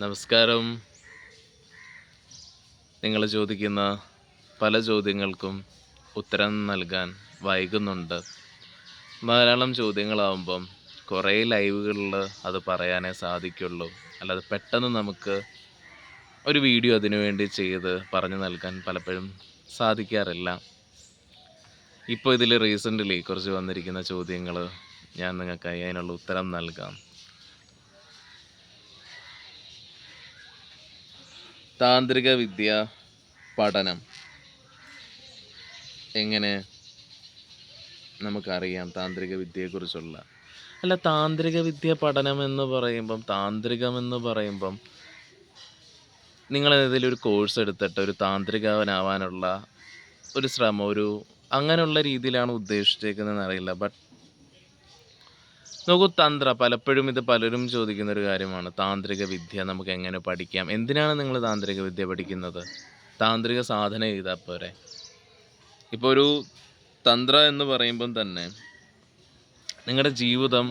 നമസ്കാരം. നിങ്ങൾ ചോദിക്കുന്ന പല ചോദ്യങ്ങൾക്കും ഉത്തരം നൽകാൻ വൈകുന്നുണ്ട്. ധാരാളം ചോദ്യങ്ങളാവുമ്പം കുറേ ലൈവുകളിൽ അത് പറയാനേ സാധിക്കുള്ളൂ. അല്ലാതെ പെട്ടെന്ന് നമുക്ക് ഒരു വീഡിയോ അതിനു വേണ്ടി ചെയ്ത് പറഞ്ഞു നൽകാൻ പലപ്പോഴും സാധിക്കാറില്ല. ഇപ്പോൾ ഇതിൽ റീസെന്റ്ലി കുറച്ച് വന്നിരിക്കുന്ന ചോദ്യങ്ങൾ ഞാൻ നിങ്ങൾക്കായി അതിനുള്ള ഉത്തരം നൽകാം. താന്ത്രിക വിദ്യ പഠനം എങ്ങനെ നമുക്കറിയാം താന്ത്രിക വിദ്യയെക്കുറിച്ചുള്ള? അല്ല താന്ത്രിക വിദ്യ പഠനം എന്ന് പറയുമ്പം താന്ത്രികം എന്ന് പറയുമ്പം നിങ്ങൾ ഏതെങ്കിലും ഒരു കോഴ്സ് എടുത്തിട്ട് ഒരു താന്ത്രികവനാവാനുള്ള ഒരു ശ്രമം ഒരു അങ്ങനെയുള്ള രീതിയിലാണ് ഉദ്ദേശിച്ചേക്കുന്നതെന്ന് അറിയില്ല. ബട്ട് നോക്കൂ തന്ത്ര പലപ്പോഴും ഇത് പലരും ചോദിക്കുന്ന ഒരു കാര്യമാണ്. താന്ത്രിക വിദ്യ നമുക്ക് എങ്ങനെ പഠിക്കാം? എന്തിനാണ് നിങ്ങൾ താന്ത്രിക വിദ്യ പഠിക്കുന്നത്? താന്ത്രിക സാധന ചെയ്താൽ പോരെ. ഇപ്പോൾ ഒരു തന്ത്ര എന്ന് പറയുമ്പം തന്നെ നിങ്ങളുടെ ജീവിതം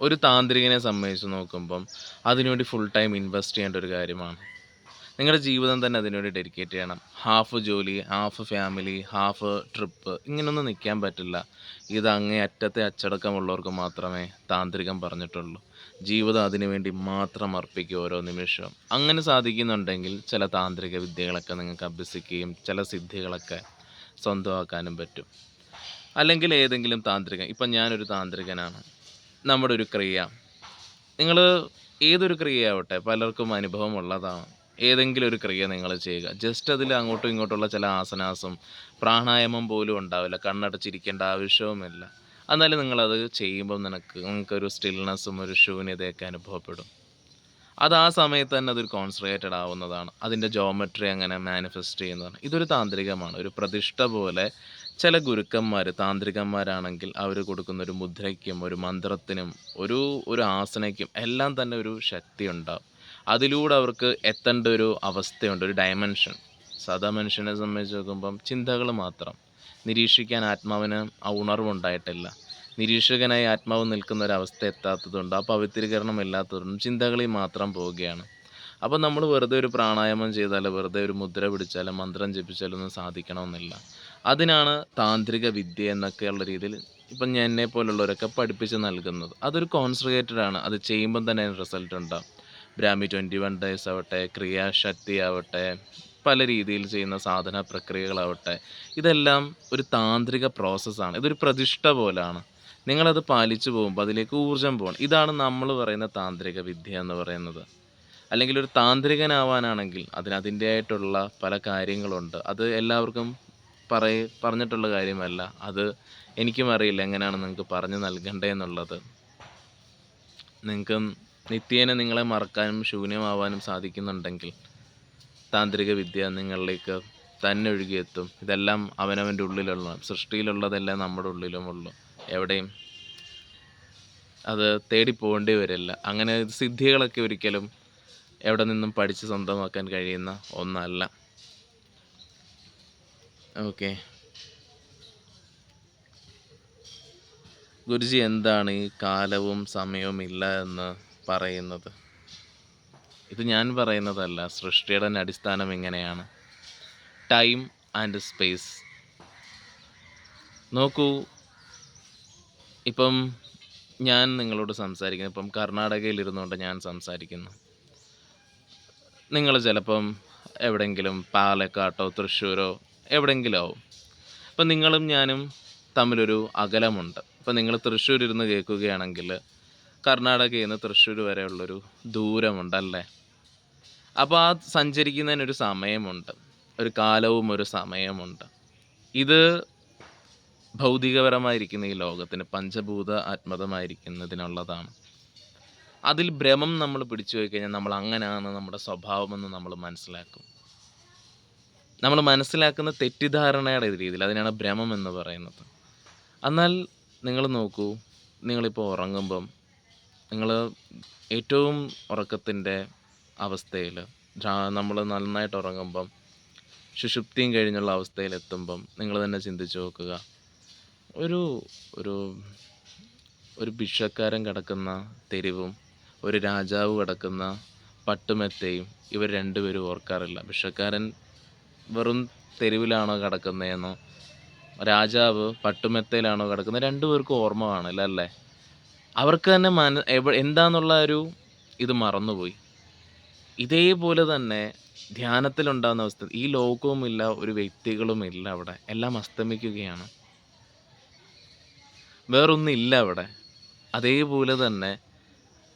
ഒരു താന്ത്രികനെ സംബന്ധിച്ച് നോക്കുമ്പം അതിനുവേണ്ടി ഫുൾ ടൈം ഇൻവെസ്റ്റ് ചെയ്യേണ്ട ഒരു കാര്യമാണ്. നിങ്ങളുടെ ജീവിതം തന്നെ അതിനുവേണ്ടി ഡെഡിക്കേറ്റ് ചെയ്യണം. ഹാഫ് ജോലി ഹാഫ് ഫാമിലി ഹാഫ് ട്രിപ്പ് ഇങ്ങനൊന്നും നിൽക്കാൻ പറ്റില്ല. ഇത് അങ്ങേ അറ്റത്തെ അച്ചടക്കമുള്ളവർക്ക് മാത്രമേ താന്ത്രികം പറഞ്ഞിട്ടുള്ളൂ. ജീവിതം അതിനുവേണ്ടി മാത്രം അർപ്പിക്കുക ഓരോ നിമിഷവും. അങ്ങനെ സാധിക്കുന്നുണ്ടെങ്കിൽ ചില താന്ത്രിക വിദ്യകളൊക്കെ നിങ്ങൾക്ക് അഭ്യസിക്കുകയും ചില സിദ്ധികളൊക്കെ സ്വന്തമാക്കാനും പറ്റും. അല്ലെങ്കിൽ ഏതെങ്കിലും താന്ത്രികൻ ഇപ്പം ഞാനൊരു താന്ത്രികനാണ്. നമ്മുടെ ഒരു ക്രിയ. നിങ്ങൾ ഏതൊരു ക്രിയയാവട്ടെ പലർക്കും അനുഭവമുള്ളതാണ്. ഏതെങ്കിലും ഒരു ക്രിയ നിങ്ങൾ ചെയ്യുക. ജസ്റ്റ് അതിൽ അങ്ങോട്ടും ഇങ്ങോട്ടുള്ള ചില ആസനാസം പ്രാണായാമം പോലും ഉണ്ടാവില്ല. കണ്ണടച്ചിരിക്കേണ്ട ആവശ്യവുമില്ല. എന്നാലും നിങ്ങളത് ചെയ്യുമ്പോൾ നിനക്ക് നിങ്ങൾക്കൊരു സ്റ്റിൽനെസ്സും ഒരു ശൂന്യതയൊക്കെ അനുഭവപ്പെടും. അത് ആ സമയത്ത് തന്നെ അതൊരു കോൺസെൻട്രേറ്റഡ് ആവുന്നതാണ്. അതിന്റെ ജോമെട്രി അങ്ങനെ മാനിഫെസ്റ്റ് ചെയ്യുന്നതാണ്. ഇതൊരു താന്ത്രികമാണ്. ഒരു പ്രതിഷ്ഠ പോലെ ചില ഗുരുക്കന്മാർ താന്ത്രികന്മാരാണെങ്കിൽ അവർ കൊടുക്കുന്ന ഒരു മുദ്രയ്ക്കും ഒരു മന്ത്രത്തിനും ഒരു ഒരു ആസനയ്ക്കും എല്ലാം തന്നെ ഒരു ശക്തി ഉണ്ടാവും. അതിലൂടെ അവർക്ക് എത്തേണ്ട ഒരു അവസ്ഥയുണ്ട് ഒരു ഡയമെൻഷൻ സാധാ മനുഷ്യനെ സംബന്ധിച്ച് നോക്കുമ്പം ചിന്തകൾ മാത്രം. നിരീക്ഷിക്കാൻ ആത്മാവിന് ആ ഉണർവുണ്ടായിട്ടില്ല. നിരീക്ഷകനായി ആത്മാവ് നിൽക്കുന്ന ഒരു അവസ്ഥ എത്താത്തതുകൊണ്ട് ആ പവിത്രീകരണം ഇല്ലാത്തതുകൊണ്ടും ചിന്തകളിൽ മാത്രം പോവുകയാണ്. അപ്പോൾ നമ്മൾ വെറുതെ ഒരു പ്രാണായാമം ചെയ്താലോ വെറുതെ ഒരു മുദ്ര പിടിച്ചാലോ മന്ത്രം ജപിച്ചാലോ ഒന്നും സാധിക്കണമെന്നില്ല. അതിനാണ് താന്ത്രിക വിദ്യ എന്നൊക്കെയുള്ള രീതിയിൽ ഇപ്പം എന്നെ പോലുള്ളവരൊക്കെ പഠിപ്പിച്ച് നൽകുന്നത്. അതൊരു കോൺസെൻട്രേറ്റഡ് ആണ്. അത് ചെയ്യുമ്പം തന്നെ റിസൾട്ട് ഉണ്ടാവും. ബ്രാഹ്മി ട്വന്റി വൺ ഡേയ്സ് ആവട്ടെ ക്രിയാശക്തി ആവട്ടെ പല രീതിയിൽ ചെയ്യുന്ന സാധന പ്രക്രിയകളാവട്ടെ ഇതെല്ലാം ഒരു താന്ത്രിക പ്രോസസ്സാണ് ഇതൊരു പ്രതിഷ്ഠ പോലാണ്. നിങ്ങളത് പാലിച്ചു പോകുമ്പോൾ അതിലേക്ക് ഊർജം പോകണം. ഇതാണ് നമ്മൾ പറയുന്ന താന്ത്രിക വിദ്യ എന്ന് പറയുന്നത്. അല്ലെങ്കിൽ ഒരു താന്ത്രികനാവാനാണെങ്കിൽ അതിന് അതിന്റെതായിട്ടുള്ള പല കാര്യങ്ങളുണ്ട്. അത് എല്ലാവർക്കും പറയ പറഞ്ഞിട്ടുള്ള കാര്യമല്ല. അത് എനിക്കും അറിയില്ല എങ്ങനെയാണ് നിങ്ങൾക്ക് പറഞ്ഞു നൽകേണ്ടതെന്നുള്ളത് നിങ്ങൾക്ക് നിത്യേന നിങ്ങളെ മറക്കാനും ശൂന്യമാവാനും സാധിക്കുന്നുണ്ടെങ്കിൽ താന്ത്രിക വിദ്യ നിങ്ങളിലേക്ക് തന്നെ ഒഴുകിയെത്തും. ഇതെല്ലാം അവനവന്റെ ഉള്ളിലുള്ള സൃഷ്ടിയിലുള്ളതെല്ലാം നമ്മുടെ ഉള്ളിലുമുള്ളൂ. എവിടെയും അത് തേടി പോകേണ്ടി വരില്ല. അങ്ങനെ സിദ്ധികളൊക്കെ ഒരിക്കലും എവിടെ നിന്നും പഠിച്ച് സ്വന്തമാക്കാൻ കഴിയുന്ന ഒന്നല്ല. ഓക്കെ. ഗുരുജി എന്താണ് ഈ കാലവും സമയവും ഇല്ല എന്ന് പറയുന്നത്. ഇത് ഞാൻ പറയുന്നതല്ല സൃഷ്ടിയുടെ അടിസ്ഥാനം ഇങ്ങനെയാണ്. ടൈം ആൻഡ് സ്പേസ് നോക്കൂ ഇപ്പം ഞാൻ നിങ്ങളോട് സംസാരിക്കുന്നു. ഇപ്പം കർണാടകയിൽ ഇരുന്നുകൊണ്ട് ഞാൻ സംസാരിക്കുന്നു. നിങ്ങൾ ചിലപ്പം എവിടെങ്കിലും പാലക്കാട്ടോ തൃശ്ശൂരോ എവിടെങ്കിലും ആവും. അപ്പം നിങ്ങളും ഞാനും തമ്മിലൊരു അകലമുണ്ട്. ഇപ്പം നിങ്ങൾ തൃശ്ശൂരിരുന്ന് കേൾക്കുകയാണെങ്കിൽ കർണാടകയിൽ നിന്ന് തൃശ്ശൂർ വരെയുള്ളൊരു ദൂരമുണ്ടല്ലേ? അപ്പോൾ ആ സഞ്ചരിക്കുന്നതിനൊരു സമയമുണ്ട്. ഒരു കാലവും ഒരു സമയമുണ്ട്. ഇത് ഭൗതികപരമായിരിക്കുന്ന ഈ ലോകത്തിന് പഞ്ചഭൂത ആത്മതമായിരിക്കുന്നതിനുള്ളതാണ്. അതിൽ ഭ്രമം നമ്മൾ പിടിച്ചു പോയി കഴിഞ്ഞാൽ നമ്മൾ അങ്ങനെയാണ് നമ്മുടെ സ്വഭാവമെന്ന് നമ്മൾ മനസ്സിലാക്കും. നമ്മൾ മനസ്സിലാക്കുന്ന തെറ്റിദ്ധാരണയുടെ രീതിയിൽ അതിനാണ് ഭ്രമം എന്ന് പറയുന്നത്. എന്നാൽ നിങ്ങൾ നോക്കൂ നിങ്ങളിപ്പോൾ ഉറങ്ങുമ്പം നിങ്ങൾ ഏറ്റവും ഉറക്കത്തിന്റെ അവസ്ഥയിൽ നമ്മൾ നന്നായിട്ട് ഉറങ്ങുമ്പം സുഷുപ്തിയും കഴിഞ്ഞുള്ള അവസ്ഥയിലെത്തുമ്പം നിങ്ങൾ തന്നെ ചിന്തിച്ച് നോക്കുക. ഒരു ഒരു ഒരു ഭിക്ഷക്കാരൻ കിടക്കുന്ന തെരുവും ഒരു രാജാവ് കിടക്കുന്ന പട്ടുമെത്തയും ഇവർ രണ്ടുപേരും ഓർക്കാറില്ല. ഭിക്ഷക്കാരൻ വെറും തെരുവിലാണോ കിടക്കുന്നതെന്നോ രാജാവ് പട്ടുമെത്തയിലാണോ കിടക്കുന്നത് രണ്ടുപേർക്കും ഓർമ്മ കാണില്ല അല്ലേ? അവർക്ക് തന്നെ മന എന്താന്നുള്ള ഒരു ഇത് മറന്നുപോയി. ഇതേപോലെ തന്നെ ധ്യാനത്തിലുണ്ടാകുന്ന അവസ്ഥ ഈ ലോകവുമില്ല ഒരു വ്യക്തികളുമില്ല അവിടെ. എല്ലാം അസ്തമിക്കുകയാണ്. വേറൊന്നില്ല അവിടെ. അതേപോലെ തന്നെ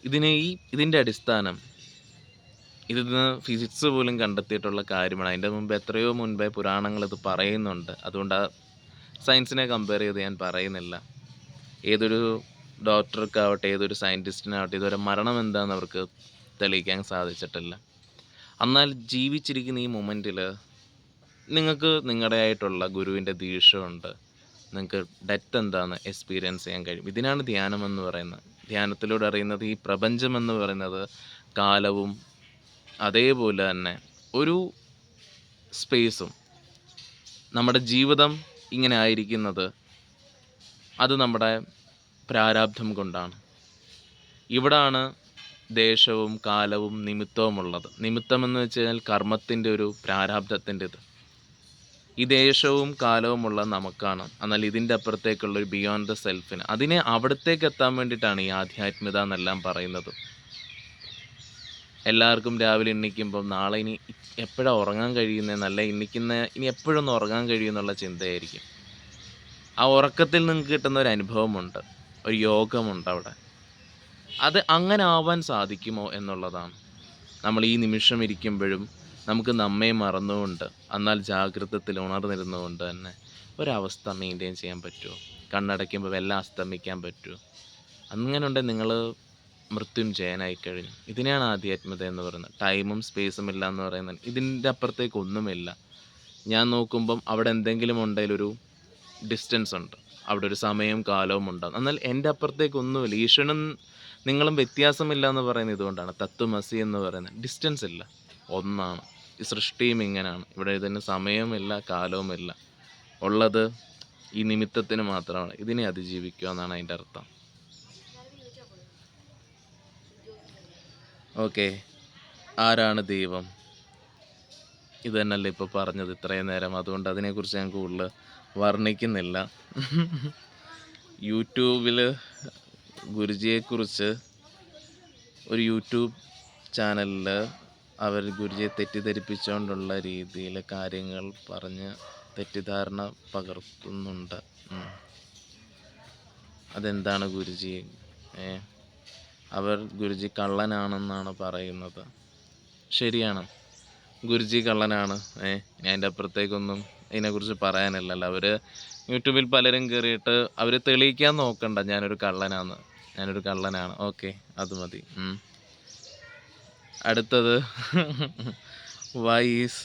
ഇതിനെ ഈ ഇതിന്റെ അടിസ്ഥാനം ഇതിന്ന് ഫിസിക്സ് പോലും കണ്ടെത്തിയിട്ടുള്ള കാര്യമാണ്. അതിന്റെ മുമ്പ് എത്രയോ മുൻപേ പുരാണങ്ങൾ ഇത് പറയുന്നുണ്ട്. അതുകൊണ്ട് ആ സയൻസിനെ കമ്പയർ ചെയ്ത് ഞാൻ പറയുന്നില്ല. ഏതൊരു ഡോക്ടർക്കാവട്ടെ ഏതൊരു സയന്റിസ്റ്റിനാവട്ടെ ഇതുവരെ മരണം എന്താണെന്ന് അവർക്ക് തെളിയിക്കാൻ സാധിച്ചിട്ടില്ല. എന്നാൽ ജീവിച്ചിരിക്കുന്ന ഈ മൊമെന്റിൽ നിങ്ങൾക്ക് നിങ്ങളുടേതായിട്ടുള്ള ഗുരുവിന്റെ ദീക്ഷമുണ്ട് നിങ്ങൾക്ക് ഡെത്ത് എന്താണെന്ന് എക്സ്പീരിയൻസ് ചെയ്യാൻ കഴിയും. ഇതിനാണ് ധ്യാനം എന്ന് പറയുന്നത്. ധ്യാനത്തിലൂടെ അറിയുന്നത് ഈ പ്രപഞ്ചം എന്ന് പറയുന്നത് കാലവും അതേപോലെ തന്നെ ഒരു സ്പേസും. നമ്മുടെ ജീവിതം ഇങ്ങനെ ആയിരിക്കുന്നത് അത് നമ്മുടെ പ്രാരാബ്ധം കൊണ്ടാണ്. ഇവിടാണ് ദേശവും കാലവും നിമിത്തവും ഉള്ളത് നിമിത്തം എന്ന് വെച്ച് കഴിഞ്ഞാൽ കർമ്മത്തിന്റെ ഒരു പ്രാരാബ്ധത്തിന്റെ ഇത് ഈ ദേശവും കാലവുമുള്ള നമുക്കാണ്. എന്നാൽ ഇതിന്റെ അപ്പുറത്തേക്കുള്ള ഒരു ബിയോണ്ട് ദ സെൽഫിന് അതിനെ അവിടത്തേക്ക് എത്താൻ വേണ്ടിയിട്ടാണ് ഈ ആധ്യാത്മികത എന്നെല്ലാം പറയുന്നത്. എല്ലാവർക്കും രാവിലെ എണ്ണിക്കുമ്പം നാളെ ഇനി എപ്പോഴാണ് ഉറങ്ങാൻ കഴിയുന്നത് നല്ല എണ്ണിക്കുന്ന ഇനി എപ്പോഴൊന്ന് ഉറങ്ങാൻ കഴിയുമെന്നുള്ള ചിന്തയായിരിക്കും. ആ ഉറക്കത്തിൽ നിങ്ങൾക്ക് കിട്ടുന്ന ഒരു അനുഭവമുണ്ട്. ഒരു യോഗമുണ്ട് അവിടെ. അത് അങ്ങനെ ആവാൻ സാധിക്കുമോ എന്നുള്ളതാണ്. നമ്മൾ ഈ നിമിഷം ഇരിക്കുമ്പോഴും നമുക്ക് നമ്മെ മറന്നുകൊണ്ട് എന്നാൽ ജാഗ്രതത്തിൽ ഉണർന്നിരുന്നുകൊണ്ട് തന്നെ ഒരവസ്ഥ മെയിന്റെയിൻ ചെയ്യാൻ പറ്റുമോ? കണ്ണടയ്ക്കുമ്പോൾ എല്ലാം അസ്തമിക്കാൻ പറ്റുമോ? അങ്ങനെ ഉണ്ടെങ്കിൽ നിങ്ങൾ മൃത്യുഞ്ജയനായി കഴിഞ്ഞു. ഇതിനെയാണ് ആധ്യാത്മികത എന്ന് പറയുന്നത്. ടൈമും സ്പേസും ഇല്ല എന്ന് പറയുന്നത്. ഇതിന്റെ അപ്പുറത്തേക്ക് ഒന്നുമില്ല. ഞാൻ നോക്കുമ്പം അവിടെ എന്തെങ്കിലും ഉണ്ടെങ്കിൽ ഒരു ഡിസ്റ്റൻസ് ഉണ്ട്. അവിടെ ഒരു സമയവും കാലവും ഉണ്ടാകും. എന്നാൽ എന്റെ അപ്പുറത്തേക്കൊന്നുമില്ല. ഈശ്വരനും നിങ്ങളും വ്യത്യാസമില്ല എന്ന് പറയുന്നത് ഇതുകൊണ്ടാണ്. തത്വമസി എന്ന് പറയുന്നത്. ഡിസ്റ്റൻസ് ഇല്ല. ഒന്നാണ്. ഈ സൃഷ്ടിയും ഇങ്ങനെയാണ്. ഇവിടെ ഇതിന് സമയവുമില്ല കാലവുമില്ല. ഉള്ളത് ഈ നിമിത്തത്തിന് മാത്രമാണ്. ഇതിനെ അതിജീവിക്കുക എന്നാണ് അതിന്റെ അർത്ഥം. ഓക്കെ ആരാണ് ദൈവം? ഇത് തന്നെയല്ലേ ഇപ്പോൾ പറഞ്ഞത് ഇത്രയും നേരം. അതുകൊണ്ട് അതിനെക്കുറിച്ച് ഞാൻ കൂടുതൽ വർണിക്കുന്നില്ല. യൂട്യൂബിൽ ഗുരുജിയെക്കുറിച്ച് ഒരു യൂട്യൂബ് ചാനലിൽ അവർ ഗുരുജിയെ തെറ്റിദ്ധരിപ്പിച്ചുകൊണ്ടുള്ള രീതിയിൽ കാര്യങ്ങൾ പറഞ്ഞ് തെറ്റിദ്ധാരണ പകർത്തുന്നുണ്ട്. അതെന്താണ് ഗുരുജി? അവർ ഗുരുജി കള്ളനാണെന്നാണ് പറയുന്നത്. ശരിയാണ്. ഗുരുജി കള്ളനാണ്. ഏ ഞാൻ അതിന്റെ അപ്പുറത്തേക്കൊന്നും ഇതിനെക്കുറിച്ച് പറയാനില്ലല്ലോ. അവർ യൂട്യൂബിൽ പലരും കയറിയിട്ട് അവർ തെളിയിക്കാൻ നോക്കണ്ട. ഞാനൊരു കള്ളനാന്ന്. ഞാനൊരു കള്ളനാണ്. ഓക്കെ അത് മതി. അടുത്തത്. വൈസ്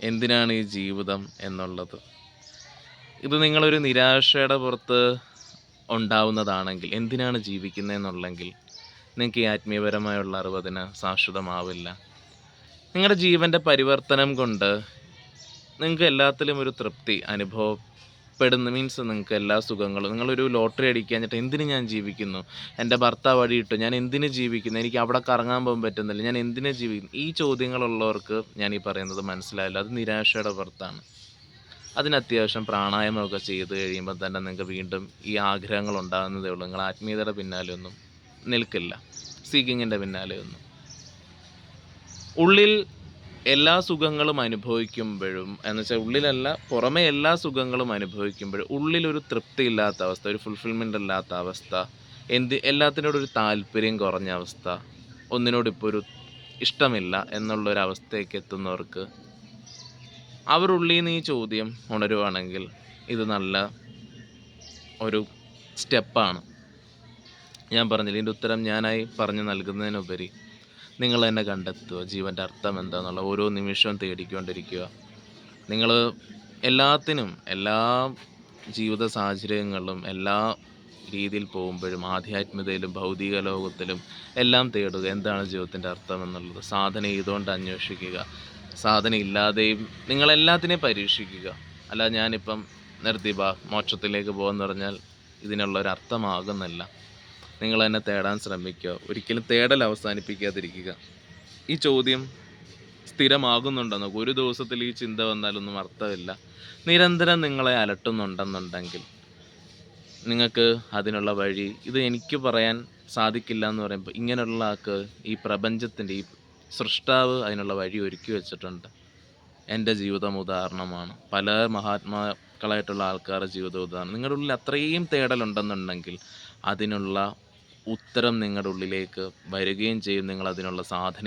എന്തിനാണ് ഈ ജീവിതം എന്നുള്ളത്? ഇത് നിങ്ങളൊരു നിരാശയുടെ പുറത്ത് ഉണ്ടാവുന്നതാണെങ്കിൽ എന്തിനാണ് ജീവിക്കുന്നതെന്നുള്ളെങ്കിൽ നിങ്ങൾക്ക് ഈ ആത്മീയപരമായുള്ള അറിവതിന് ശാശ്വതമാവില്ല. നിങ്ങളുടെ ജീവന്റെ പരിവർത്തനം കൊണ്ട് നിങ്ങൾക്ക് എല്ലാത്തിലും ഒരു തൃപ്തി അനുഭവപ്പെടുന്നു. മീൻസ് നിങ്ങൾക്ക് എല്ലാ സുഖങ്ങളും നിങ്ങളൊരു ലോട്ടറി അടിക്കാഞ്ഞിട്ട് എന്തിന് ഞാൻ ജീവിക്കുന്നു? എന്റെ ഭർത്താവ് വഴിയിട്ടു ഞാൻ എന്തിന് ജീവിക്കുന്നു? എനിക്ക് അവിടെ കറങ്ങാൻ പോകാൻ പറ്റുന്നില്ല. ഞാൻ എന്തിനു ജീവിക്കുന്നു? ഈ ചോദ്യങ്ങളുള്ളവർക്ക് ഞാൻ ഈ പറയുന്നത് മനസ്സിലായില്ല. അത് നിരാശയുടെ പുറത്താണ്. അതിന് അത്യാവശ്യം പ്രാണായാമമൊക്കെ ചെയ്ത് കഴിയുമ്പോൾ തന്നെ നിങ്ങൾക്ക് വീണ്ടും ഈ ആഗ്രഹങ്ങൾ ഉണ്ടാകുന്നതേ ഉള്ളൂ. നിങ്ങൾ ആത്മീയതയുടെ പിന്നാലെ ഒന്നും നിൽക്കില്ല. സീക്കിങ്ങിന്റെ പിന്നാലെ ഒന്നും ഉള്ളിൽ എല്ലാ സുഖങ്ങളും അനുഭവിക്കുമ്പോഴും എന്ന് വെച്ചാൽ ഉള്ളിലല്ല പുറമെ എല്ലാ സുഖങ്ങളും അനുഭവിക്കുമ്പോഴും ഉള്ളിലൊരു തൃപ്തി ഇല്ലാത്ത അവസ്ഥ ഒരു ഫുൾഫിൽമെന്റ് ഇല്ലാത്ത അവസ്ഥ എന്ത് എല്ലാത്തിനോടും ഒരു താല്പര്യം കുറഞ്ഞ അവസ്ഥ ഒന്നിനോട് ഇപ്പോൾ ഒരു ഇഷ്ടമില്ല എന്നുള്ളൊരവസ്ഥയ്ക്ക് എത്തുന്നവർക്ക് അവരുള്ളിൽ നിന്ന് ഈ ചോദ്യം ഉണരുവാണെങ്കിൽ ഇത് നല്ല ഒരു സ്റ്റെപ്പാണ്. ഞാൻ പറഞ്ഞില്ല ഇതിന്റെ ഉത്തരം ഞാനായി പറഞ്ഞു നൽകുന്നതിനുപരി നിങ്ങൾ തന്നെ കണ്ടെത്തുക. ജീവന്റെ അർത്ഥം എന്താണെന്നുള്ള ഓരോ നിമിഷവും തേടിക്കൊണ്ടിരിക്കുക. നിങ്ങൾ എല്ലാത്തിനും എല്ലാ ജീവിത സാഹചര്യങ്ങളിലും എല്ലാ രീതിയിൽ പോകുമ്പോഴും ആധ്യാത്മികതയിലും ഭൗതിക ലോകത്തിലും എല്ലാം തേടുക. എന്താണ് ജീവിതത്തിന്റെ അർത്ഥം എന്നുള്ളത് സാധന ചെയ്തുകൊണ്ട് അന്വേഷിക്കുക? സാധന ഇല്ലാതെയും നിങ്ങളെല്ലാത്തിനെയും പരീക്ഷിക്കുക. അല്ല ഞാനിപ്പം ബാ മോക്ഷത്തിലേക്ക് പോകുമെന്ന് പറഞ്ഞാൽ ഇതിനുള്ള ഒരു അർത്ഥമാകുന്നില്ല. നിങ്ങൾ തന്നെ തേടാൻ ശ്രമിക്കുക. ഒരിക്കലും തേടൽ അവസാനിപ്പിക്കാതിരിക്കുക. ഈ ചോദ്യം സ്ഥിരമാകുന്നുണ്ടെന്നോ? ഒരു ദിവസത്തിൽ ഈ ചിന്ത വന്നാലൊന്നും അർത്ഥമില്ല. നിരന്തരം നിങ്ങളെ അലട്ടുന്നുണ്ടെന്നുണ്ടെങ്കിൽ നിങ്ങൾക്ക് അതിനുള്ള വഴി ഇത് എനിക്ക് പറയാൻ സാധിക്കില്ല എന്ന് പറയുമ്പോൾ ഇങ്ങനെയുള്ള ആൾക്ക് ഈ പ്രപഞ്ചത്തിന്റെ ഈ സൃഷ്ടാവ് അതിനുള്ള വഴി ഒരുക്കി വെച്ചിട്ടുണ്ട്. എന്റെ ജീവിതം ഉദാഹരണമാണ്. പല മഹാത്മാക്കളായിട്ടുള്ള ആൾക്കാരുടെ ജീവിത ഉദാഹരണം. നിങ്ങളുടെ ഉള്ളിൽ അത്രയും തേടലുണ്ടെന്നുണ്ടെങ്കിൽ അതിനുള്ള ഉത്തരം നിങ്ങളുടെ ഉള്ളിലേക്ക് വരികയും ചെയ്യും. നിങ്ങൾ അതിനുള്ള സാധന